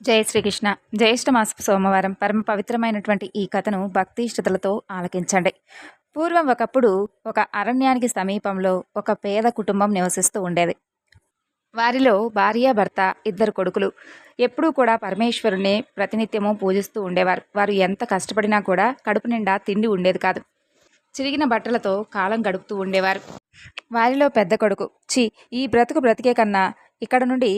జై శ్రీకృష్ణ. జ్యేష్ఠ సోమవారం పరమ పవిత్రమైనటువంటి ఈ కథను భక్తిష్ఠతలతో ఆలకించండి. పూర్వం ఒకప్పుడు ఒక అరణ్యానికి సమీపంలో ఒక పేద కుటుంబం నివసిస్తూ ఉండేది. వారిలో భార్య భర్త ఇద్దరు కొడుకులు. ఎప్పుడూ కూడా పరమేశ్వరుని ప్రతినిత్యము పూజిస్తూ ఉండేవారు. వారు ఎంత కష్టపడినా కూడా కడుపు నిండా తిండి ఉండేది కాదు. చిరిగిన బట్టలతో కాలం గడుపుతూ ఉండేవారు. వారిలో పెద్ద కొడుకు. చి ఈ బ్రతుకు బ్రతికే కన్నా ఇక్కడ నుండి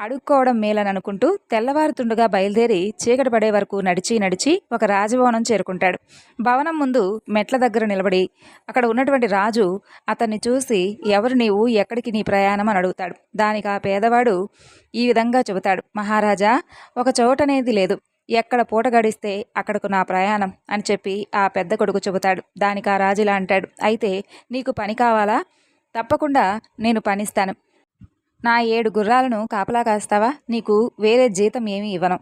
అడుక్కోవడం మేలని అనుకుంటూ తెల్లవారుతుండగా బయలుదేరి చీకటి పడే వరకు నడిచి నడిచి ఒక రాజభవనం చేరుకుంటాడు. భవనం ముందు మెట్ల దగ్గర నిలబడి అక్కడ ఉన్నటువంటి రాజు అతన్ని చూసి ఎవరు నీవు? ఎక్కడికి నీ ప్రయాణం? అని అడుగుతాడు. దానికి ఆ పేదవాడు ఈ విధంగా చెబుతాడు. మహారాజా ఒక చోటనేది లేదు. ఎక్కడ పూట గడిస్తే అక్కడకు నా ప్రయాణం అని చెప్పి ఆ పెద్ద కొడుకు చెబుతాడు. దానికి ఆ రాజులా అంటాడు. అయితే నీకు పని కావాలా? తప్పకుండా నేను పనిస్తాను. నా ఏడు గుర్రాలను కాపలా కాస్తావా? నీకు వేరే జీతం ఏమీ ఇవ్వను.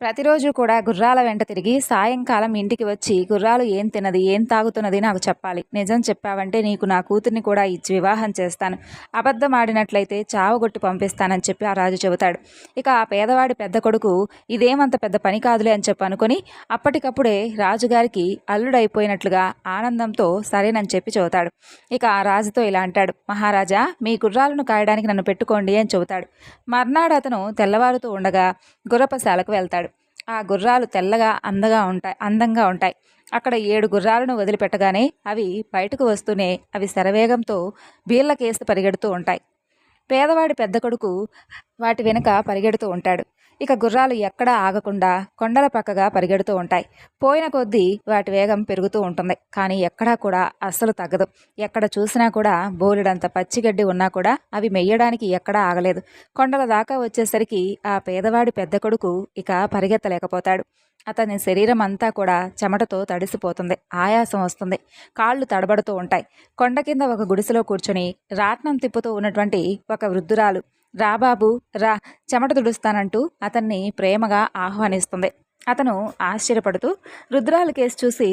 ప్రతిరోజు కూడా గుర్రాల వెంట తిరిగి సాయంకాలం ఇంటికి వచ్చి గుర్రాలు ఏం తినది ఏం తాగుతున్నది నాకు చెప్పాలి. నిజం చెప్పావంటే నీకు నా కూతుర్ని కూడా ఇచ్చి వివాహం చేస్తాను. అబద్ధం ఆడినట్లయితే చావగొట్టి పంపిస్తానని చెప్పి ఆ రాజు చెబుతాడు. ఇక ఆ పేదవాడి పెద్ద కొడుకు ఇదేమంత పెద్ద పని కాదులే అని చెప్పి అనుకుని అప్పటికప్పుడే రాజుగారికి అల్లుడైపోయినట్లుగా ఆనందంతో సరేనని చెప్పి చెబుతాడు. ఇక ఆ రాజుతో ఇలా అంటాడు మహారాజా మీ గుర్రాలను కాయడానికి నన్ను పెట్టుకోండి అని చెబుతాడు. మర్నాడు అతను తెల్లవారుతూ ఉండగా గుర్రపశాలకు వెళ్తాడు. ఆ గుర్రాలు తెల్లగా అందగా ఉంటాయి అందంగా ఉంటాయి. అక్కడ ఏడు గుర్రాలను వదిలిపెట్టగానే అవి బయటకు వస్తూనే అవి శరవేగంతో బీళ్ళకేసి పరిగెడుతూ ఉంటాయి. పేదవాడి పెద్ద కొడుకు వాటి వెనుక పరిగెడుతూ ఉంటాడు. ఇక గుర్రాలు ఎక్కడా ఆగకుండా కొండల పక్కగా పరిగెడుతూ ఉంటాయి. పోయిన కొద్దీ వాటి వేగం పెరుగుతూ ఉంటుంది. కానీ ఎక్కడా కూడా అస్సలు తగ్గదు. ఎక్కడ చూసినా కూడా బోలెడంత పచ్చిగడ్డి ఉన్నా కూడా అవి మెయ్యడానికి ఎక్కడా ఆగలేదు. కొండల దాకా వచ్చేసరికి ఆ పేదవాడి పెద్ద కొడుకు ఇక పరిగెత్తలేకపోతాడు. అతని శరీరం అంతా కూడా చెమటతో తడిసిపోతుంది. ఆయాసం వస్తుంది. కాళ్ళు తడబడుతూ ఉంటాయి. కొండ కింద ఒక గుడిసెలో కూర్చొని రాట్నం తిప్పుతూ ఉన్నటువంటి ఒక వృద్ధురాలు రా బాబు రా. చెమట తుడుస్తానంటూ అతన్ని ప్రేమగా ఆహ్వానిస్తుంది. అతను ఆశ్చర్యపడుతూ రుద్రాల కేసు చూసి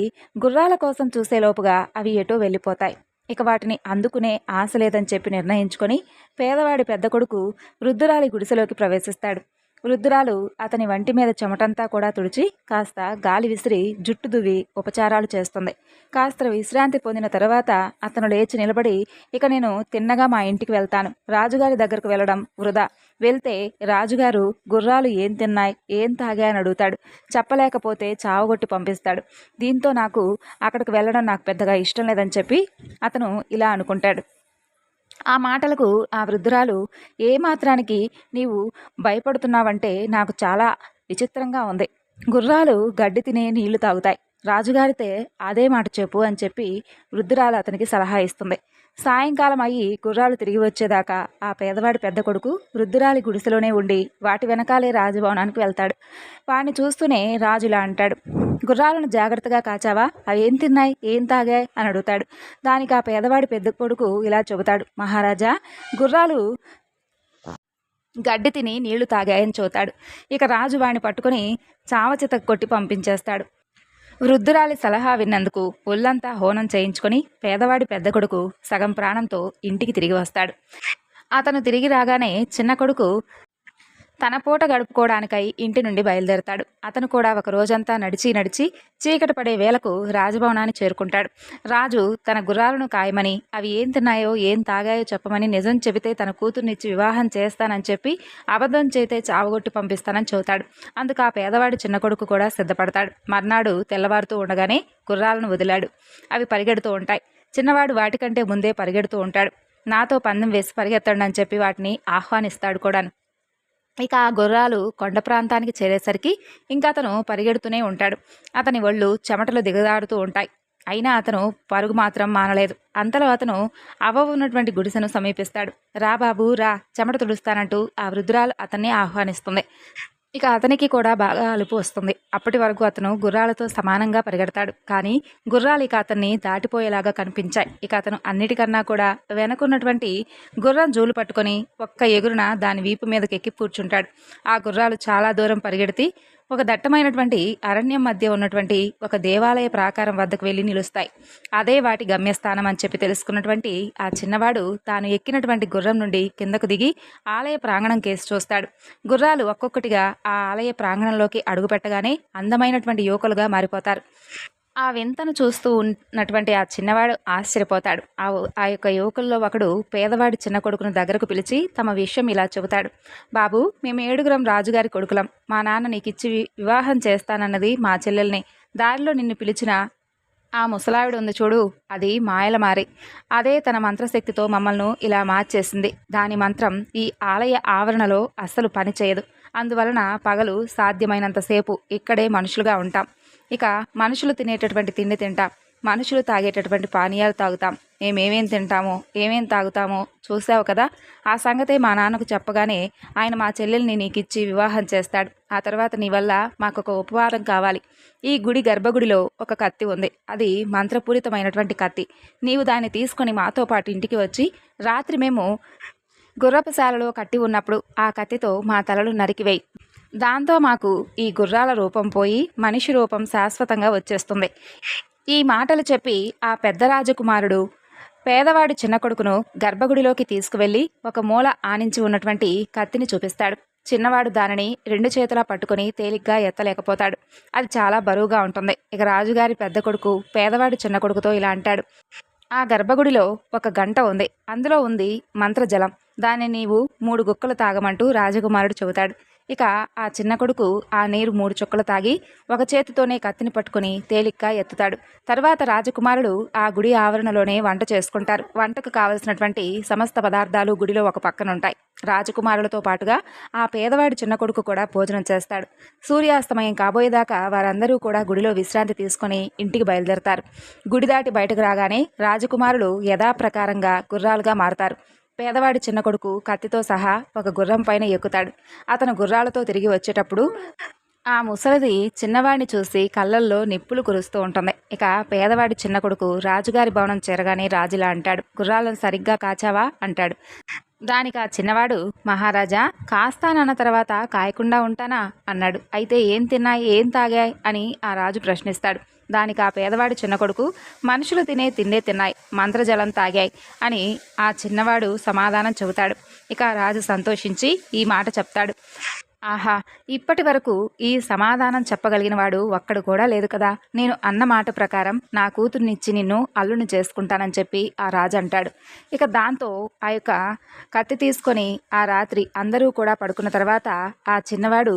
గుర్రాల కోసం చూసేలోపుగా అవి ఎటో వెళ్ళిపోతాయి. ఇక వాటిని అందుకునే ఆశ లేదని చెప్పి నిర్ణయించుకొని పేదవాడి పెద్ద కొడుకు వృద్ధురాలి గుడిసెలోకి ప్రవేశిస్తాడు. వృద్ధురాలు అతని వంటి మీద చెమటంతా కూడా తుడిచి కాస్త గాలి విసిరి జుట్టు దువ్వి ఉపచారాలు చేస్తుంది. కాస్త విశ్రాంతి పొందిన తర్వాత అతను లేచి నిలబడి ఇక నేను తిన్నగా మా ఇంటికి వెళ్తాను. రాజుగారి దగ్గరకు వెళ్ళడం వృధా. వెళ్తే రాజుగారు గుర్రాలు ఏం తిన్నాయి? ఏం తాగాయని అడుగుతాడు. చెప్పలేకపోతే చావగొట్టి పంపిస్తాడు. దీంతో నాకు అక్కడికి వెళ్ళడం నాకు పెద్దగా ఇష్టం లేదని చెప్పి అతను ఇలా అనుకుంటాడు. ఆ మాటలకు ఆ వృద్ధురాలు ఏ మాత్రానికి నీవు భయపడుతున్నావంటే నాకు చాలా విచిత్రంగా ఉంది. గుర్రాలు గడ్డి తినే నీళ్ళు తాగుతాయి. రాజుగారితే అదే మాట చెప్పు అని చెప్పి వృద్ధురాలు అతనికి సలహా ఇస్తుంది. సాయంకాలం అయ్యి గుర్రాలు తిరిగి వచ్చేదాకా ఆ పేదవాడి పెద్ద కొడుకు వృద్ధురాలి గుడిసెలోనే ఉండి వాటి వెనకాలే రాజభవనానికి వెళ్తాడు. వాడిని చూస్తూనే రాజులా అంటాడు. గుర్రాలను జాగ్రత్తగా కాచావా? అవి ఏం తిన్నాయి? ఏం తాగాయి? అని అడుగుతాడు. దానికి ఆ పేదవాడి పెద్ద కొడుకు ఇలా చెబుతాడు. మహారాజా గుర్రాలు గడ్డి తిని నీళ్ళు తాగాయని చూతాడు. ఇక రాజు వాణ్ణి పట్టుకుని చావచిత కొట్టి పంపించేస్తాడు. వృద్ధురాలి సలహా విన్నందుకు ఒళ్ళంతా హోనం చేయించుకొని పేదవాడి పెద్ద కొడుకు సగం ప్రాణంతో ఇంటికి తిరిగి వస్తాడు. అతను తిరిగి రాగానే చిన్న కొడుకు తన పూట గడుపుకోవడానికై ఇంటి నుండి బయలుదేరతాడు. అతను కూడా ఒక రోజంతా నడిచి నడిచి చీకటి పడే వేళకు రాజభవనాన్ని చేరుకుంటాడు. రాజు తన గుర్రాలను కాయమని అవి ఏం తిన్నాయో ఏం తాగాయో చెప్పమని నిజం చెబితే తన కూతుర్నిచ్చి వివాహం చేస్తానని చెప్పి అబద్ధం చేతే చావగొట్టి పంపిస్తానని చెబుతాడు. అందుకు ఆ పేదవాడు చిన్న కొడుకు కూడా సిద్ధపడతాడు. మర్నాడు తెల్లవారుతూ ఉండగానే గుర్రాలను వదిలాడు. అవి పరిగెడుతూ ఉంటాయి. చిన్నవాడు వాటికంటే ముందే పరిగెడుతూ ఉంటాడు. నాతో పందెం వేసి పరిగెత్తండి అని చెప్పి వాటిని ఆహ్వానిస్తాడు కూడాను. ఇక ఆ గుర్రాలు కొండ ప్రాంతానికి చేరేసరికి ఇంకా అతను పరిగెడుతూనే ఉంటాడు. అతని ఒళ్ళు చెమటలు దిగదాడుతూ ఉంటాయి. అయినా అతను పరుగు మాత్రం మానలేదు. అంతలో అతను అవ్వ ఉన్నటువంటి గుడిసెను సమీపిస్తాడు. రా బాబు రా. చెమట తుడుస్తానంటూ ఆ వృద్ధురాలు అతన్ని ఆహ్వానిస్తుంది. ఇక అతనికి కూడా బాగా అలుపు వస్తుంది. అప్పటి వరకు అతను గుర్రాలతో సమానంగా పరిగెడతాడు. కానీ గుర్రాలు ఇక అతన్ని దాటిపోయేలాగా కనిపించాయి. ఇక అతను అన్నిటికన్నా కూడా వెనకున్నటువంటి గుర్రం జూలు పట్టుకొని ఒక్క ఎగురున దాని వీపు మీదకి ఎక్కి కూర్చుంటాడు. ఆ గుర్రాలు చాలా దూరం పరిగెడితే ఒక దట్టమైనటువంటి అరణ్యం మధ్య ఉన్నటువంటి ఒక దేవాలయ ప్రాకారం వద్దకు వెళ్ళి నిలుస్తాయి. అదే వాటి గమ్యస్థానం అని చెప్పి తెలుసుకున్నటువంటి ఆ చిన్నవాడు తాను ఎక్కినటువంటి గుర్రం నుండి కిందకు దిగి ఆలయ ప్రాంగణం కేసి చూస్తాడు. గుర్రాలు ఒక్కొక్కటిగా ఆ ఆలయ ప్రాంగణంలోకి అడుగుపెట్టగానే అందమైనటువంటి యువకులుగా మారిపోతారు. ఆ వింతను చూస్తూ ఉన్నటువంటి ఆ చిన్నవాడు ఆశ్చర్యపోతాడు. ఆ ఆ యొక్క యువకుల్లో ఒకడు పేదవాడి చిన్న కొడుకును దగ్గరకు పిలిచి తమ విషయం ఇలా చెబుతాడు. బాబు మేము ఏడుగురం రాజుగారి కొడుకులం. మా నాన్న నీకు ఇచ్చి వివాహం చేస్తానన్నది మా చెల్లెల్ని. దారిలో నిన్ను పిలిచిన ఆ ముసలావిడ ఉంది చూడు అది మాయల మారి అదే తన మంత్రశక్తితో మమ్మల్ని ఇలా మార్చేసింది. దాని మంత్రం ఈ ఆలయ ఆవరణలో అస్సలు పనిచేయదు. అందువలన పగలు సాధ్యమైనంతసేపు ఇక్కడే మనుషులుగా ఉంటాం. ఇక మనుషులు తినేటటువంటి తిండి తింటాం. మనుషులు తాగేటటువంటి పానీయాలు తాగుతాం. మేమేమేం తింటామో ఏమేం తాగుతామో చూసావు కదా? ఆ సంగతే మా నాన్నకు చెప్పగానే ఆయన మా చెల్లెల్ని నీకిచ్చి వివాహం చేస్తాడు. ఆ తర్వాత నీ వల్ల మాకు ఒక ఉపహారం కావాలి. ఈ గుడి గర్భగుడిలో ఒక కత్తి ఉంది. అది మంత్రపూరితమైనటువంటి కత్తి. నీవు దాన్ని తీసుకొని మాతో పాటు ఇంటికి వచ్చి రాత్రి మేము గుర్రపుశాలలో కట్టి ఉన్నప్పుడు ఆ కత్తితో మా తలలు నరికివేయి. దాంతో మాకు ఈ గుర్రాల రూపం పోయి మనిషి రూపం శాశ్వతంగా వచ్చేస్తుంది. ఈ మాటలు చెప్పి ఆ పెద్ద రాజకుమారుడు పేదవాడి చిన్న కొడుకును గర్భగుడిలోకి తీసుకువెళ్ళి ఒక మూల ఆనించి ఉన్నటువంటి కత్తిని చూపిస్తాడు. చిన్నవాడు దానిని రెండు చేతులా పట్టుకొని తేలిగ్గా ఎత్తలేకపోతాడు. అది చాలా బరువుగా ఉంటుంది. ఇక రాజుగారి పెద్ద కొడుకు పేదవాడి చిన్న కొడుకుతో ఇలా అంటాడు. ఆ గర్భగుడిలో ఒక గంట ఉంది. అందులో ఉంది మంత్రజలం. దాన్ని నీవు మూడు గుక్కలు తాగమంటూ రాజకుమారుడు చెబుతాడు. ఇక ఆ చిన్న కొడుకు ఆ నీరు మూడు చుక్కలు తాగి ఒక చేతితోనే కత్తిని పట్టుకుని తేలిగ్గా ఎత్తుతాడు. తర్వాత రాజకుమారుడు ఆ గుడి ఆవరణలోనే వంట చేసుకుంటారు. వంటకు కావలసినటువంటి సమస్త పదార్థాలు గుడిలో ఒక పక్కన ఉంటాయి రాజకుమారులతో పాటుగా ఆ పేదవాడి చిన్న కొడుకు కూడా భోజనం చేస్తాడు. సూర్యాస్తమయం కాబోయేదాకా వారందరూ కూడా గుడిలో విశ్రాంతి తీసుకొని ఇంటికి బయలుదేరతారు. గుడి దాటి బయటకు రాగానే రాజకుమారులు యథాప్రకారంగా గుర్రాలుగా మారతారు. పేదవాడి చిన్న కొడుకు కత్తితో సహా ఒక గుర్రం పైన ఎక్కుతాడు. అతను గుర్రాలతో తిరిగి వచ్చేటప్పుడు ఆ ముసలిది చిన్నవాడిని చూసి కళ్ళల్లో నిప్పులు కురుస్తూ ఉంటుంది. ఇక పేదవాడి చిన్న కొడుకు రాజుగారి భవనం చేరగానే రాజులా అంటాడు. గుర్రాలను సరిగ్గా కాచావా? అంటాడు. దానికి ఆ చిన్నవాడు మహారాజా కాస్తానన్న తర్వాత కాయకుండా ఉంటానా? అన్నాడు. అయితే ఏం తిన్నాయి? ఏం తాగాయి? అని ఆ రాజు ప్రశ్నిస్తాడు. దానికి ఆ పేదవాడి చిన్న కొడుకు మనుషులు తినే తిండే తిన్నాయి మంత్రజలం తాగాయి అని ఆ చిన్నవాడు సమాధానం చెబుతాడు. ఇక రాజు సంతోషించి ఈ మాట చెప్తాడు. ఆహా ఇప్పటి వరకు ఈ సమాధానం చెప్పగలిగిన వాడు ఒక్కడు కూడా లేదు కదా. నేను అన్న మాట ప్రకారం నా కూతుర్నిచ్చి నిన్ను అల్లుని చేసుకుంటానని చెప్పి ఆ రాజు అంటాడు. ఇక దాంతో ఆ యొక్క కత్తి తీసుకొని ఆ రాత్రి అందరూ కూడా పడుకున్న తర్వాత ఆ చిన్నవాడు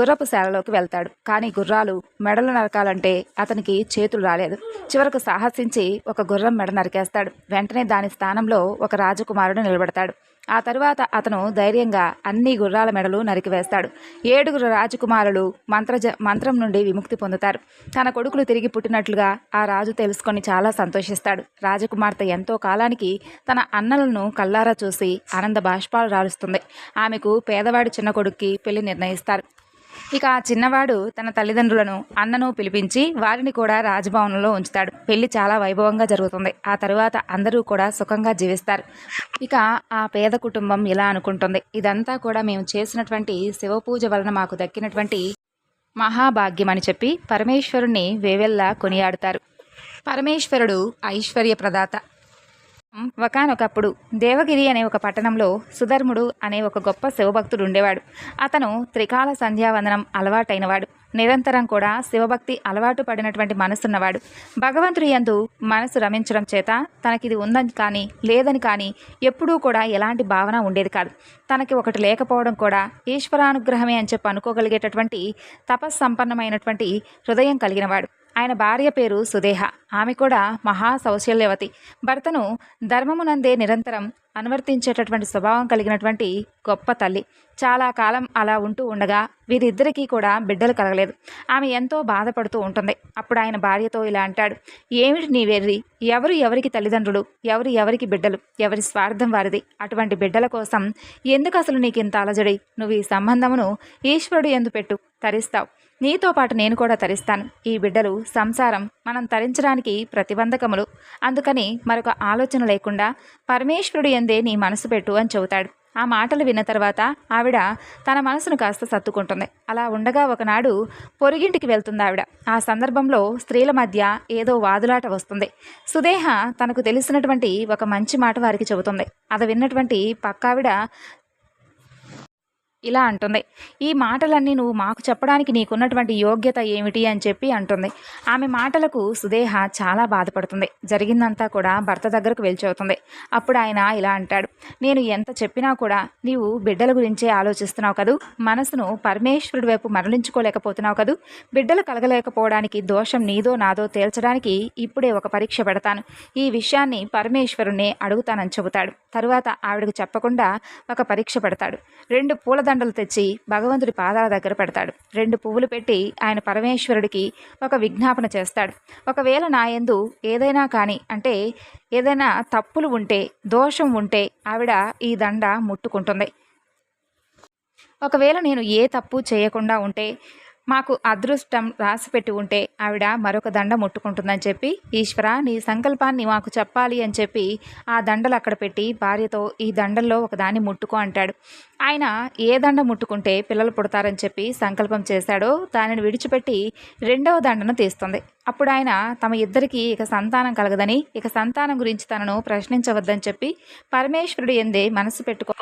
గుర్రపు శాలలోకి వెళ్తాడు. కానీ గుర్రాలు మెడలు నరకాలంటే అతనికి చేతులు రాలేదు. చివరకు సాహసించి ఒక గుర్రం మెడ నరికేస్తాడు. వెంటనే దాని స్థానంలో ఒక రాజకుమారుడు నిలబడతాడు. ఆ తరువాత అతను ధైర్యంగా అన్ని గుర్రాల మెడలు నరికివేస్తాడు ఏడుగురు రాజకుమారులు మంత్రజ మంత్రం నుండి విముక్తి పొందుతారు. తన కొడుకులు తిరిగి పుట్టినట్లుగా ఆ రాజు తెలుసుకొని చాలా సంతోషిస్తాడు. రాజకుమార్తె ఎంతో కాలానికి తన అన్నలను కల్లారా చూసి ఆనంద బాష్పాలు రాలుస్తుంది. ఆమెకు పేదవాడి చిన్న కొడుక్కి పెళ్ళి నిర్ణయిస్తారు. ఇక ఆ చిన్నవాడు తన తల్లిదండ్రులను అన్నను పిలిపించి వారిని కూడా రాజభవనంలో ఉంచుతాడు. పెళ్ళి చాలా వైభవంగా జరుగుతుంది. ఆ తరువాత అందరూ కూడా సుఖంగా జీవిస్తారు. ఇక ఆ పేద కుటుంబం ఇలా అనుకుంటుంది. ఇదంతా కూడా మేము చేసినటువంటి శివ పూజ వలన మాకు దక్కినటువంటి మహాభాగ్యం అని చెప్పి పరమేశ్వరుణ్ణి వేవెల్లా కొనియాడుతారు. పరమేశ్వరుడు ఐశ్వర్య ప్రదాత ఒకనొకప్పుడు దేవగిరి అనే ఒక పట్టణంలో సుధర్ముడు అనే ఒక గొప్ప శివభక్తుడు ఉండేవాడు అతను త్రికాల సంధ్యావందనం అలవాటైనవాడు. నిరంతరం కూడా శివభక్తి అలవాటు పడినటువంటి మనసున్నవాడు. భగవంతుడి యందు మనసు రమించడం చేత తనకిది ఉందని కానీ లేదని కానీ ఎప్పుడూ కూడా ఎలాంటి భావన ఉండేది కాదు. తనకి ఒకటి లేకపోవడం కూడా ఈశ్వరానుగ్రహమే అని చెప్పి అనుకోగలిగేటటువంటి తపస్సంపన్నమైనటువంటి హృదయం కలిగినవాడు. ఆయన భార్య పేరు సుదేహ. ఆమె కూడా మహా సౌశల్యవతి. భర్తను ధర్మమునందే నిరంతరం అనువర్తించేటటువంటి స్వభావం కలిగినటువంటి గొప్ప తల్లి. చాలా కాలం అలా ఉంటూ ఉండగా వీరిద్దరికీ కూడా బిడ్డలు కలగలేదు. ఆమె ఎంతో బాధపడుతూ ఉంటుంది. అప్పుడు ఆయన భార్యతో ఇలా అంటాడు ఏమిటి నీ వెర్రి? ఎవరు ఎవరికి తల్లిదండ్రులు? ఎవరు ఎవరికి బిడ్డలు? ఎవరి స్వార్థం వారిది? అటువంటి బిడ్డల కోసం ఎందుకు అసలు నీకు ఇంత అలజడి? నువ్వు ఈ సంబంధమును ఈశ్వరుడు ఎందు పెట్టు తరిస్తావు. నీతో పాటు నేను కూడా తరిస్తాను. ఈ బిడ్డలు సంసారం మనం తరించడానికి ప్రతిబంధకములు. అందుకని మరొక ఆలోచన లేకుండా పరమేశ్వరుడు ఎందే నీ మనసు పెట్టు అని చెబుతాడు. ఆ మాటలు విన్న తర్వాత ఆవిడ తన మనసును కాస్త సర్దుకుంటుంది. అలా ఉండగా ఒకనాడు పొరుగింటికి వెళ్తుంది ఆవిడ. ఆ సందర్భంలో స్త్రీల మధ్య ఏదో వాదులాట వస్తుంది. సుదేహ తనకు తెలిసినటువంటి ఒక మంచి మాట వారికి చెబుతుంది. అది విన్నటువంటి పక్కావిడ ఇలా అంటుంది. ఈ మాటలన్నీ నువ్వు మాకు చెప్పడానికి నీకున్నటువంటి యోగ్యత ఏమిటి అని చెప్పి అంటుంది. ఆమె మాటలకు సుదేహ చాలా బాధపడుతుంది. జరిగిందంతా కూడా భర్త దగ్గరకు వెళ్చవుతుంది అప్పుడు ఆయన ఇలా అంటాడు. నేను ఎంత చెప్పినా కూడా నీవు బిడ్డల గురించే ఆలోచిస్తున్నావు కదూ? మనసును పరమేశ్వరుడి వైపు మరలించుకోలేకపోతున్నావు కదూ? బిడ్డలు కలగలేకపోవడానికి దోషం నీదో నాదో తేల్చడానికి ఇప్పుడే ఒక పరీక్ష పెడతాను. ఈ విషయాన్ని పరమేశ్వరుణ్ణి అడుగుతానని చెబుతాడు. తరువాత ఆవిడకు చెప్పకుండా ఒక పరీక్ష పెడతాడు. రెండు పూల దండలు తెచ్చి భగవంతుడి పాదాల దగ్గర పెడతాడు. రెండు పువ్వులు పెట్టి ఆయన పరమేశ్వరుడికి ఒక విజ్ఞాపన చేస్తాడు. ఒకవేళ నా యందు ఏదైనా కానీ అంటే ఏదైనా తప్పులు ఉంటే దోషం ఉంటే ఆవిడ ఈ దండ ముట్టుకుంటుంది. ఒకవేళ నేను ఏ తప్పు చేయకుండా ఉంటే మాకు అదృష్టం రాసిపెట్టి ఉంటే ఆవిడ మరొక దండ ముట్టుకుంటుందని చెప్పి ఈశ్వర నీ సంకల్పాన్ని మాకు చెప్పాలి అని చెప్పి ఆ దండలు అక్కడ పెట్టి భార్యతో ఈ దండల్లో ఒక దాన్ని ముట్టుకో అంటాడు. ఆయన ఏ దండ ముట్టుకుంటే పిల్లలు పుడతారని చెప్పి సంకల్పం చేశాడో దానిని విడిచిపెట్టి రెండవ దండను తీస్తుంది. అప్పుడు ఆయన తమ ఇద్దరికీ ఇక సంతానం కలగదని ఇక సంతానం గురించి తనను ప్రశ్నించవద్దని చెప్పి పరమేశ్వరుడు ఎందే మనసు పెట్టుకో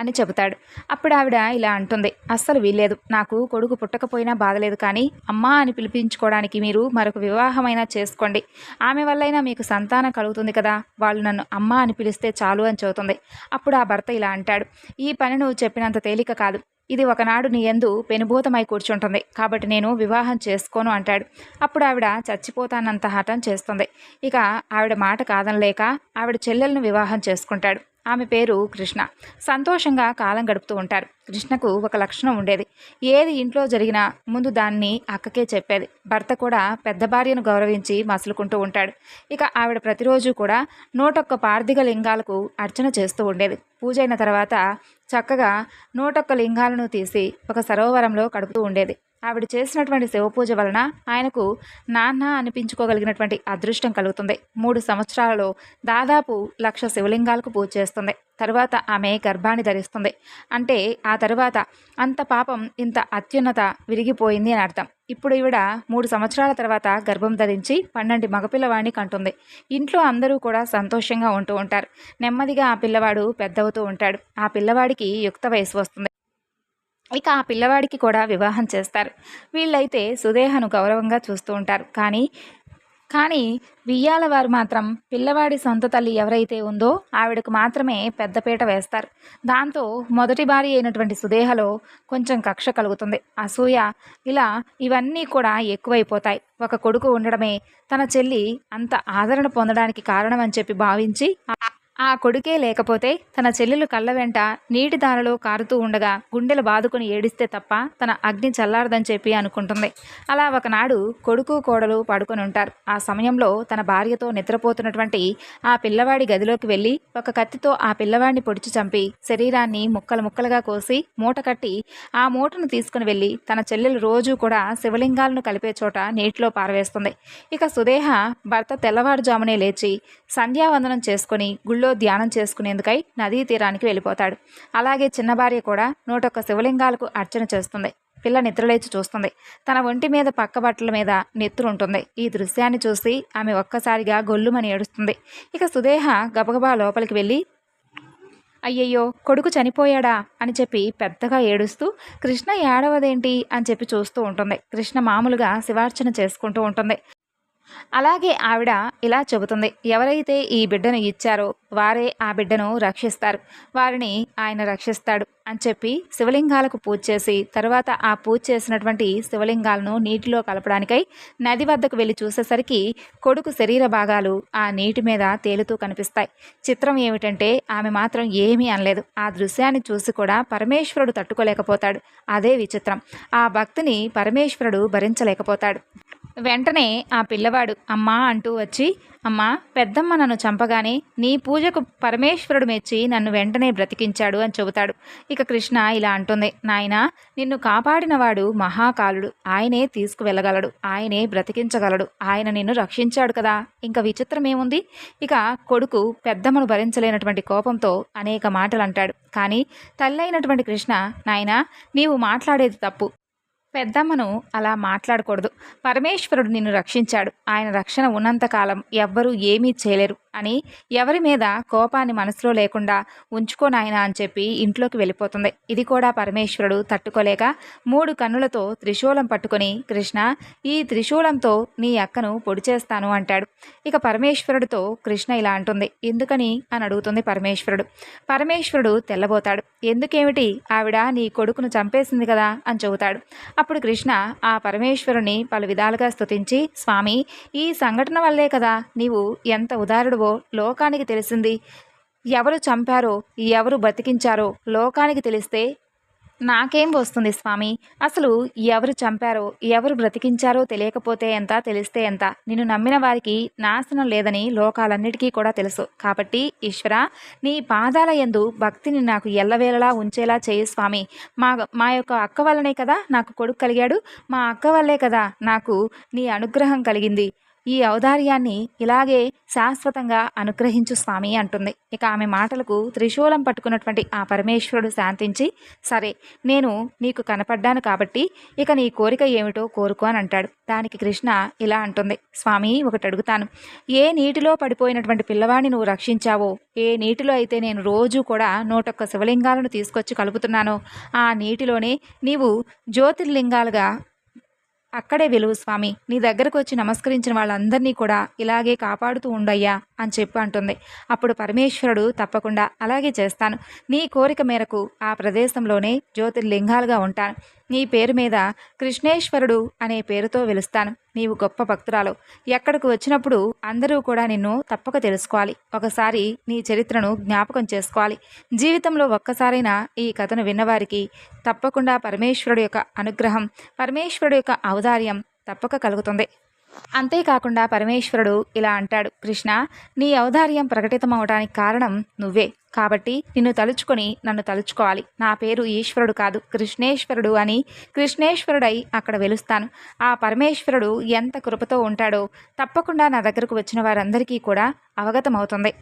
అని చెబుతాడు. అప్పుడు ఆవిడ ఇలా అంటుంది అస్సలు వీల్లేదు. నాకు కొడుకు పుట్టకపోయినా బాధలేదు కానీ అమ్మా అని పిలిపించుకోవడానికి మీరు మరొక వివాహమైనా చేసుకోండి. ఆమె వల్లైనా మీకు సంతానం కలుగుతుంది కదా. వాళ్ళు నన్ను అమ్మ అని పిలిస్తే చాలు అని చెబుతుంది. అప్పుడు ఆ భర్త ఇలా అంటాడు ఈ పని నువ్వు చెప్పినంత తేలిక కాదు. ఇది ఒకనాడు నీ ఎందు పెనుభూతమై కూర్చుంటుంది. కాబట్టి నేను వివాహం చేసుకోను అంటాడు. అప్పుడు ఆవిడ చచ్చిపోతానంత హఠం చేస్తుంది. ఇక ఆవిడ మాట కాదనలేక ఆవిడ చెల్లెలను వివాహం చేసుకుంటాడు. ఆమె పేరు కృష్ణ. సంతోషంగా కాలం గడుపుతూ ఉంటారు. కృష్ణకు ఒక లక్షణం ఉండేది. ఏది ఇంట్లో జరిగినా ముందు దాన్ని అక్కకే చెప్పేది. భర్త కూడా పెద్ద భార్యను గౌరవించి మసులుకుంటూ ఉంటాడు. ఇక ఆవిడ ప్రతిరోజు కూడా నూటొక్క పార్థిక లింగాలకు అర్చన చేస్తూ ఉండేది. పూజ అయిన తర్వాత చక్కగా నూటొక్క లింగాలను తీసి ఒక సరోవరంలో కడుపుతూ ఉండేది. ఆవిడ చేసినటువంటి శివపూజ వలన ఆయనకు నాన్న అనిపించుకోగలిగినటువంటి అదృష్టం కలుగుతుంది. మూడు సంవత్సరాలలో దాదాపు లక్ష శివలింగాలకు పూజ చేస్తుంది. తర్వాత ఆమె గర్భాన్ని ధరిస్తుంది. అంటే ఆ తర్వాత అంత పాపం ఇంత అత్యున్నత విరిగిపోయింది అని అర్థం. ఇప్పుడు ఈవిడ మూడు సంవత్సరాల తర్వాత గర్భం ధరించి పన్నెండు మగపిల్లవాడిని కంటుంది. ఇంట్లో అందరూ కూడా సంతోషంగా ఉంటూ ఉంటారు. నెమ్మదిగా ఆ పిల్లవాడు పెద్దవుతూ ఉంటాడు. ఆ పిల్లవాడికి యుక్త వయసు వస్తుంది. ఇక ఆ పిల్లవాడికి కూడా వివాహం చేస్తారు. వీళ్ళైతే సుదేహను గౌరవంగా చూస్తూ ఉంటారు. కానీ కానీ వియ్యాల వారు మాత్రం పిల్లవాడి సొంత తల్లి ఎవరైతే ఉందో ఆవిడకు మాత్రమే పెద్దపీట వేస్తారు. దాంతో మొదటి భార్య అయినటువంటి సుదేహలో కొంచెం కక్ష కలుగుతుంది. అసూయ ఇలా ఇవన్నీ కూడా ఎక్కువైపోతాయి. ఒక కొడుకు ఉండడమే తన చెల్లి అంత ఆదరణ పొందడానికి కారణం అని చెప్పి భావించి ఆ కొడుకే లేకపోతే తన చెల్లెలు కళ్ళ వెంట నీటి దారలో కారుతూ ఉండగా గుండెలు బాదుకుని ఏడిస్తే తప్ప తన అగ్ని చల్లారదని చెప్పి అనుకుంటుంది. అలా ఒకనాడు కొడుకు కోడలు పడుకొని ఉంటారు. ఆ సమయంలో తన భార్యతో నిద్రపోతున్నటువంటి ఆ పిల్లవాడి గదిలోకి వెళ్ళి ఒక కత్తితో ఆ పిల్లవాడిని పొడిచి చంపి శరీరాన్ని ముక్కలు ముక్కలుగా కోసి మూట కట్టి ఆ మూటను తీసుకుని వెళ్ళి తన చెల్లెలు రోజు కూడా శివలింగాలను కలిపే చోట నీటిలో పారవేస్తుంది. ఇక సుదేహ భర్త తెల్లవారుజామునే లేచి సంధ్యావందనం చేసుకుని గుళ్ళో గుడిలో ధ్యానం చేసుకునేందుకై నదీ తీరానికి వెళ్ళిపోతాడు. అలాగే చిన్న భార్య కూడా నూటొక్క శివలింగాలకు అర్చన చేస్తుంది. పిల్ల నిద్రలేచి చూస్తుంది. తన ఒంటి మీద పక్క బట్టల మీద నెత్తురు ఉంటుంది ఈ దృశ్యాన్ని చూసి ఆమె ఒక్కసారిగా గొల్లుమని ఏడుస్తుంది. ఇక సుదేహ గబగబా లోపలికి వెళ్ళి అయ్యయ్యో కొడుకు చనిపోయాడా? అని చెప్పి పెద్దగా ఏడుస్తూ కృష్ణ ఏడవదేంటి? అని చెప్పి చూస్తూ ఉంటుంది. కృష్ణ మామూలుగా శివార్చన చేసుకుంటూ ఉంటుంది. అలాగే ఆవిడ ఇలా చెబుతుంది ఎవరైతే ఈ బిడ్డను ఇచ్చారో వారే ఆ బిడ్డను రక్షిస్తారు. వారిని ఆయన రక్షిస్తాడు అని చెప్పి శివలింగాలకు పూజ చేసి తర్వాత ఆ పూజ చేసినటువంటి శివలింగాలను నీటిలో కలపడానికై నది వద్దకు వెళ్ళి చూసేసరికి కొడుకు శరీర భాగాలు ఆ నీటి మీద తేలుతూ కనిపిస్తాయి. చిత్రం ఏమిటంటే ఆమె మాత్రం ఏమీ అనలేదు. ఆ దృశ్యాన్ని చూసి కూడా పరమేశ్వరుడు తట్టుకోలేకపోతాడు. అదే విచిత్రం. ఆ భక్తిని పరమేశ్వరుడు భరించలేకపోతాడు. వెంటనే ఆ పిల్లవాడు అమ్మా అంటూ వచ్చి అమ్మా పెద్దమ్మ నన్ను చంపగానే నీ పూజకు పరమేశ్వరుడు మెచ్చి నన్ను వెంటనే బ్రతికించాడు అని చెబుతాడు. ఇక కృష్ణ ఇలా అంటుంది నాయన నిన్ను కాపాడినవాడు మహాకాలుడు. ఆయనే తీసుకువెళ్ళగలడు. ఆయనే బ్రతికించగలడు. ఆయన నిన్ను రక్షించాడు కదా. ఇంకా విచిత్రం ఏముంది ఇక కొడుకు పెద్దమ్మను భరించలేనటువంటి కోపంతో అనేక మాటలు అంటాడు. కానీ తల్లైనటువంటి కృష్ణ నాయనా నీవు మాట్లాడేది తప్పు. పెద్దమ్మను అలా మాట్లాడకూడదు. పరమేశ్వరుడు నిన్ను రక్షించాడు. ఆయన రక్షణ ఉన్నంతకాలం ఎవ్వరూ ఏమీ చేయలేరు అని ఎవరి మీద కోపాన్ని మనసులో లేకుండా ఉంచుకోనాయన అని చెప్పి ఇంట్లోకి వెళ్ళిపోతుంది. ఇది కూడా పరమేశ్వరుడు తట్టుకోలేక మూడు కన్నులతో త్రిశూలం పట్టుకొని కృష్ణ ఈ త్రిశూలంతో నీ అక్కను పొడి చేస్తాను అంటాడు. ఇక పరమేశ్వరుడితో కృష్ణ ఇలా అంటుంది. ఎందుకని? అని అడుగుతుంది పరమేశ్వరుడు. పరమేశ్వరుడు తెల్లబోతాడు. ఎందుకేమిటి? ఆవిడ నీ కొడుకును చంపేసింది కదా అని చెబుతాడు. అప్పుడు కృష్ణ ఆ పరమేశ్వరుని పలు విధాలుగా స్తుతించి స్వామి ఈ సంఘటన వల్లే కదా నీవు ఎంత ఉదారుడువో లోకానికి తెలిసింది. ఎవరు చంపారో ఎవరు బతికించారో లోకానికి తెలిస్తే నాకేం వస్తుంది స్వామి? అసలు ఎవరు చంపారో ఎవరు బ్రతికించారో తెలియకపోతే ఎంత తెలిస్తే ఎంత? నిన్ను నమ్మిన వారికి నాశనం లేదని లోకాలన్నిటికీ కూడా తెలుసు. కాబట్టి ఈశ్వర నీ పాదాల యందు భక్తిని నాకు ఎల్లవేళలా ఉంచేలా చేయు స్వామి. మా మా యొక్క అక్క వల్లనే కదా నాకు కొడుకు కలిగాడు. మా అక్క వల్లే కదా నాకు నీ అనుగ్రహం కలిగింది. ఈ ఔదార్యాన్ని ఇలాగే శాశ్వతంగా అనుగ్రహించు స్వామి అంటుంది. ఇక ఆమె మాటలకు త్రిశూలం పట్టుకున్నటువంటి ఆ పరమేశ్వరుడు శాంతించి సరే నేను నీకు కనపడ్డాను కాబట్టి ఇక నీ కోరిక ఏమిటో కోరుకో అని అంటాడు. దానికి కృష్ణ ఇలా అంటుంది. స్వామి ఒకటి అడుగుతాను. ఏ నీటిలో పడిపోయినటువంటి పిల్లవాడిని నువ్వు రక్షించావో? ఏ నీటిలో అయితే నేను రోజు కూడా నూటొక్క శివలింగాలను తీసుకొచ్చి కలుపుతున్నానో ఆ నీటిలోనే నీవు జ్యోతిర్లింగాలుగా అక్కడే వెలువు స్వామి. నీ దగ్గరకు వచ్చి నమస్కరించిన వాళ్ళందరినీ కూడా ఇలాగే కాపాడుతూ ఉండయ్యా అని చెప్పి అంటుంది. అప్పుడు పరమేశ్వరుడు తప్పకుండా అలాగే చేస్తాను. నీ కోరిక మేరకు ఆ ప్రదేశంలోనే జ్యోతిర్లింగాలుగా ఉంటాను. నీ పేరు మీద కృష్ణేశ్వరుడు అనే పేరుతో వెలుస్తాను నీవు గొప్ప భక్తురాలు. ఎక్కడికి వచ్చినప్పుడు అందరూ కూడా నిన్ను తప్పక తెలుసుకోవాలి. ఒకసారి నీ చరిత్రను జ్ఞాపకం చేసుకోవాలి. జీవితంలో ఒక్కసారైనా ఈ కథను విన్నవారికి తప్పకుండా పరమేశ్వరుడు యొక్క అనుగ్రహం పరమేశ్వరుడు యొక్క ఔదార్యం తప్పక కలుగుతుంది. అంతేకాకుండా పరమేశ్వరుడు ఇలా అంటాడు కృష్ణ నీ ఔదార్యం ప్రకటితమవడానికి కారణం నువ్వే. కాబట్టి నిన్ను తలుచుకొని నన్ను తలుచుకోవాలి. నా పేరు ఈశ్వరుడు కాదు కృష్ణేశ్వరుడు అని కృష్ణేశ్వరుడై అక్కడ వెలుస్తాను. ఆ పరమేశ్వరుడు ఎంత కృపతో ఉంటాడో తప్పకుండా నా దగ్గరకు వచ్చిన వారందరికీ కూడా అవగతమవుతుంది.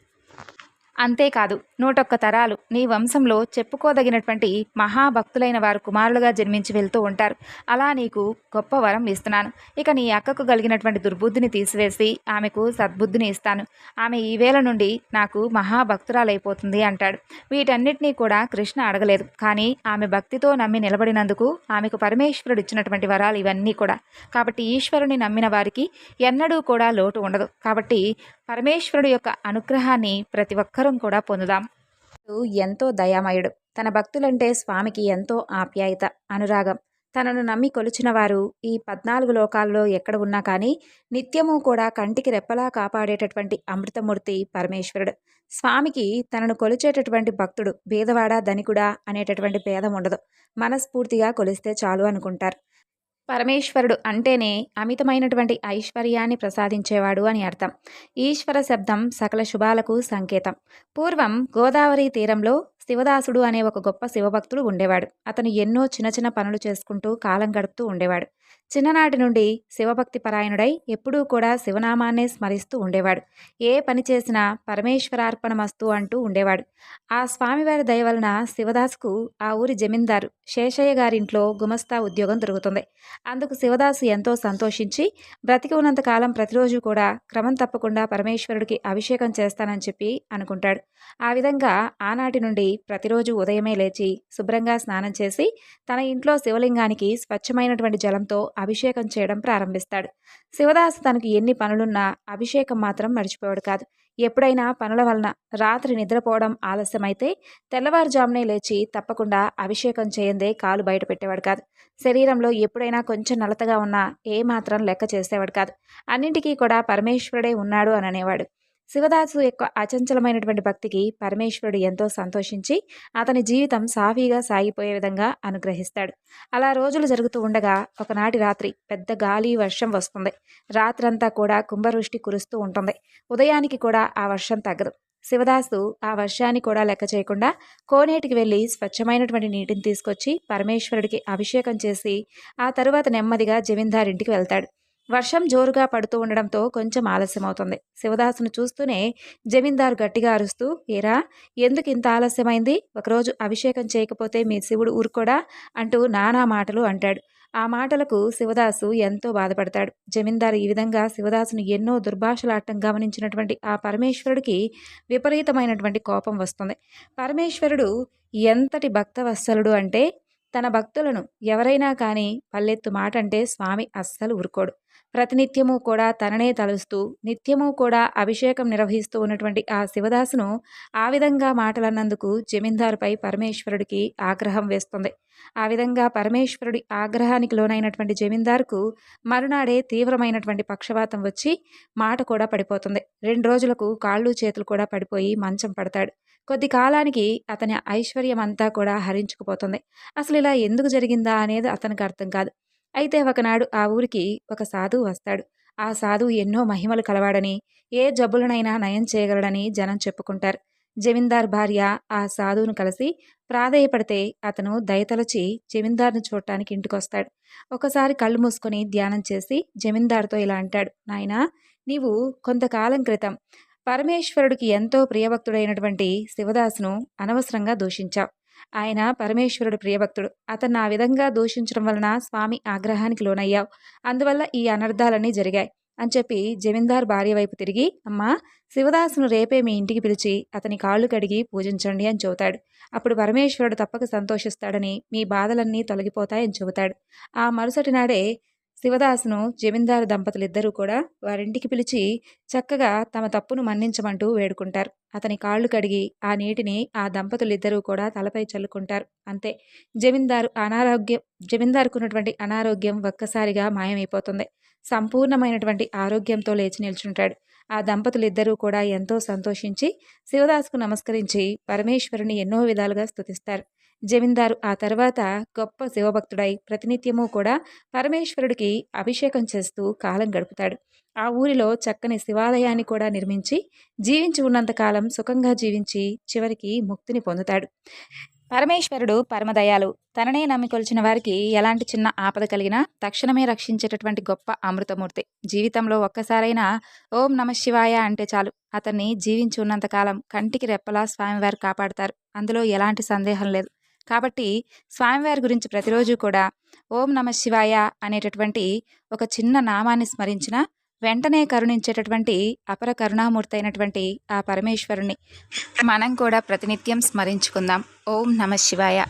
అంతేకాదు నూటొక్క తరాలు నీ వంశంలో చెప్పుకోదగినటువంటి మహాభక్తులైన వారు కుమారులుగా జన్మించి వెళ్తూ ఉంటారు. అలా నీకు గొప్ప వరం ఇస్తున్నాను. ఇక నీ అక్కకు కలిగినటువంటి దుర్బుద్ధిని తీసివేసి ఆమెకు సద్బుద్ధిని ఇస్తాను. ఆమె ఈ వేళ నుండి నాకు మహాభక్తురాలైపోతుంది అంటాడు. వీటన్నిటినీ కూడా కృష్ణ అడగలేదు. కానీ ఆమె భక్తితో నమ్మి నిలబడినందుకు ఆమెకు పరమేశ్వరుడు ఇచ్చినటువంటి వరాలు ఇవన్నీ కూడా. కాబట్టి ఈశ్వరుని నమ్మిన వారికి ఎన్నడూ కూడా లోటు ఉండదు. కాబట్టి పరమేశ్వరుడు యొక్క అనుగ్రహాన్ని ప్రతి ఒక్కరూ కూడా పొందుదాం. ఎంతో దయామయుడు. తన భక్తులంటే స్వామికి ఎంతో ఆప్యాయత అనురాగం. తనను నమ్మి కొలిచిన వారు ఈ పద్నాలుగు లోకాల్లో ఎక్కడ ఉన్నా కానీ నిత్యము కూడా కంటికి రెప్పలా కాపాడేటటువంటి అమృతమూర్తి పరమేశ్వరుడు. స్వామికి తనను కొలిచేటటువంటి భక్తుడు భేదవాడ ధనికుడా అనేటటువంటి భేదం ఉండదు. మనస్ఫూర్తిగా కొలిస్తే చాలు అనుకుంటారు. పరమేశ్వరుడు అంటేనే అమితమైనటువంటి ఐశ్వర్యాన్ని ప్రసాదించేవాడు అని అర్థం. ఈశ్వర శబ్దం సకల శుభాలకు సంకేతం. పూర్వం గోదావరి తీరంలో శివదాసుడు అనే ఒక గొప్ప శివభక్తుడు ఉండేవాడు. అతను ఎన్నో చిన్న చిన్న పనులు చేసుకుంటూ కాలం గడుపుతూ ఉండేవాడు. చిన్ననాటి నుండి శివభక్తి పరాయణుడై ఎప్పుడూ కూడా శివనామాన్నే స్మరిస్తూ ఉండేవాడు. ఏ పని చేసినా పరమేశ్వరార్పణమస్తు అంటూ ఉండేవాడు. ఆ స్వామివారి దయ వలన శివదాసుకు ఆ ఊరి జమీందారు శేషయ్య గారింట్లో గుమస్తా ఉద్యోగం దొరుకుతుంది. అందుకు శివదాసు ఎంతో సంతోషించి బ్రతికి ఉన్నంతకాలం ప్రతిరోజు కూడా క్రమం తప్పకుండా పరమేశ్వరుడికి అభిషేకం చేస్తానని చెప్పి అనుకుంటాడు. ఆ విధంగా ఆనాటి నుండి ప్రతిరోజు ఉదయమే లేచి శుభ్రంగా స్నానం చేసి తన ఇంట్లో శివలింగానికి స్వచ్ఛమైనటువంటి జలంతో అభిషేకం చేయడం ప్రారంభిస్తాడు. శివదాస్ తనకు ఎన్ని పనులున్నా అభిషేకం మాత్రం మర్చిపోయాడు కాదు. ఎప్పుడైనా పనుల వలన రాత్రి నిద్రపోవడం ఆలస్యమైతే తెల్లవారుజామునే లేచి తప్పకుండా అభిషేకం చేయందే కాలు బయట పెట్టేవాడు కాదు. శరీరంలో ఎప్పుడైనా కొంచెం నలతగా ఉన్నా ఏ మాత్రం లెక్క చేసేవాడు కాదు. అన్నింటికీ కూడా పరమేశ్వరుడే ఉన్నాడు అని అనేవాడు శివదాసు యొక్క అచంచలమైనటువంటి భక్తికి పరమేశ్వరుడు ఎంతో సంతోషించి అతని జీవితం సాఫీగా సాగిపోయే విధంగా అనుగ్రహిస్తాడు. అలా రోజులు జరుగుతూ ఉండగా ఒకనాటి రాత్రి పెద్ద గాలి వర్షం వస్తుంది. రాత్రంతా కూడా కుంభవృష్టి కురుస్తూ ఉంటుంది. ఉదయానికి కూడా ఆ వర్షం తగ్గదు. శివదాసు ఆ వర్షాన్ని కూడా లెక్క చేయకుండా కోనేటికి వెళ్ళి స్వచ్ఛమైనటువంటి నీటిని తీసుకొచ్చి పరమేశ్వరుడికి అభిషేకం చేసి ఆ తరువాత నెమ్మదిగా జమీందారింటికి వెళ్తాడు. వర్షం జోరుగా పడుతూ ఉండడంతో కొంచెం ఆలస్యం అవుతుంది శివదాసును చూస్తూనే జమీందారు గట్టిగా అరుస్తూ ఏరా ఎందుకు ఇంత ఆలస్యమైంది? ఒకరోజు అభిషేకం చేయకపోతే మీ శివుడు ఊరుకోడా? అంటూ నానా మాటలు అంటాడు. ఆ మాటలకు శివదాసు ఎంతో బాధపడతాడు. జమీందారు ఈ విధంగా శివదాసును ఎన్నో దుర్భాషలాటం గమనించినటువంటి ఆ పరమేశ్వరుడికి విపరీతమైనటువంటి కోపం వస్తుంది. పరమేశ్వరుడు ఎంతటి భక్తవత్సలుడు అంటే తన భక్తులను ఎవరైనా కానీ పల్లెత్తు మాట అంటే స్వామి అస్సలు ఊరుకోడు. ప్రతినిత్యము కూడా తననే తలుస్తూ నిత్యము కూడా అభిషేకం నిర్వహిస్తూ ఉన్నటువంటి ఆ శివదాసును ఆ విధంగా మాటలన్నందుకు జమీందారుపై పరమేశ్వరుడికి ఆగ్రహం వేస్తుంది. ఆ విధంగా పరమేశ్వరుడి ఆగ్రహానికి లోనైనటువంటి జమీందారుకు మరునాడే తీవ్రమైనటువంటి పక్షవాతం వచ్చి మాట కూడా పడిపోతుంది. రెండు రోజులకు కాళ్ళు చేతులు కూడా పడిపోయి మంచం పడతాడు. కొద్ది కాలానికి అతని ఐశ్వర్యం అంతా కూడా హరించుకుపోతుంది. అసలు ఇలా ఎందుకు జరిగిందా అనేది అతనికి అర్థం కాదు. అయితే ఒకనాడు ఆ ఊరికి ఒక సాధువు వస్తాడు. ఆ సాధువు ఎన్నో మహిమలు కలవాడని ఏ జబ్బులనైనా నయం చేయగలడని జనం చెప్పుకుంటారు. జమీందార్ భార్య ఆ సాధువును కలిసి ప్రాధేయపడితే అతను దయతలచి జమీందార్ను చూడటానికి ఇంటికొస్తాడు. ఒకసారి కళ్ళు మూసుకొని ధ్యానం చేసి జమీందార్తో ఇలా అంటాడు నాయనా నీవు కొంతకాలం క్రితం పరమేశ్వరుడికి ఎంతో ప్రియభక్తుడైనటువంటి శివదాసును అనవసరంగా దూషించావు. ఆయన పరమేశ్వరుడు ప్రియభక్తుడు. అతన్ని ఆ విధంగా దూషించడం వలన స్వామి ఆగ్రహానికి లోనయ్యావు. అందువల్ల ఈ అనర్థాలన్నీ జరిగాయి అని చెప్పి జమీందార్ భార్య వైపు తిరిగి అమ్మా శివదాసును రేపే మీ ఇంటికి పిలిచి అతని కాళ్ళు కడిగి పూజించండి అని చెబుతాడు. అప్పుడు పరమేశ్వరుడు తప్పక సంతోషిస్తాడని మీ బాధలన్నీ తొలగిపోతాయని చెబుతాడు. ఆ మరుసటి నాడే శివదాసును జమీందారు దంపతులిద్దరూ కూడా వారింటికి పిలిచి చక్కగా తమ తప్పును మన్నించమంటూ వేడుకుంటారు. అతని కాళ్ళు కడిగి ఆ నీటిని ఆ దంపతులిద్దరూ కూడా తలపై చల్లుకుంటారు. అంతే. జమీందారు అనారోగ్యం జమీందారుకున్నటువంటి అనారోగ్యం ఒక్కసారిగా మాయమైపోతుంది. సంపూర్ణమైనటువంటి ఆరోగ్యంతో లేచి నిల్చుంటాడు. ఆ దంపతులిద్దరూ కూడా ఎంతో సంతోషించి శివదాసుకు నమస్కరించి పరమేశ్వరుని ఎన్నో విధాలుగా స్తుతిస్తారు. జమీందారు ఆ తర్వాత గొప్ప శివభక్తుడై ప్రతినిత్యము కూడా పరమేశ్వరుడికి అభిషేకం చేస్తూ కాలం గడుపుతాడు. ఆ ఊరిలో చక్కని శివాలయాన్ని కూడా నిర్మించి జీవించి ఉన్నంతకాలం సుఖంగా జీవించి చివరికి ముక్తిని పొందుతాడు. పరమేశ్వరుడు పరమదయాలు తననే నమ్మికొలిచిన వారికి ఎలాంటి చిన్న ఆపద కలిగినా తక్షణమే రక్షించేటటువంటి గొప్ప అమృతమూర్తి. జీవితంలో ఒక్కసారైనా ఓం నమ శివాయ అంటే చాలు. అతన్ని జీవించి ఉన్నంతకాలం కంటికి రెప్పలా స్వామివారు కాపాడతారు. అందులో ఎలాంటి సందేహం లేదు. కాబట్టి స్వామివారి గురించి ప్రతిరోజు కూడా ఓం నమ శివాయ అనేటటువంటి ఒక చిన్న నామాన్ని స్మరించిన వెంటనే కరుణించేటటువంటి అపర కరుణామూర్తి అయినటువంటి ఆ పరమేశ్వరుని మనం కూడా ప్రతినిత్యం స్మరించుకుందాం. ఓం నమ శివాయ.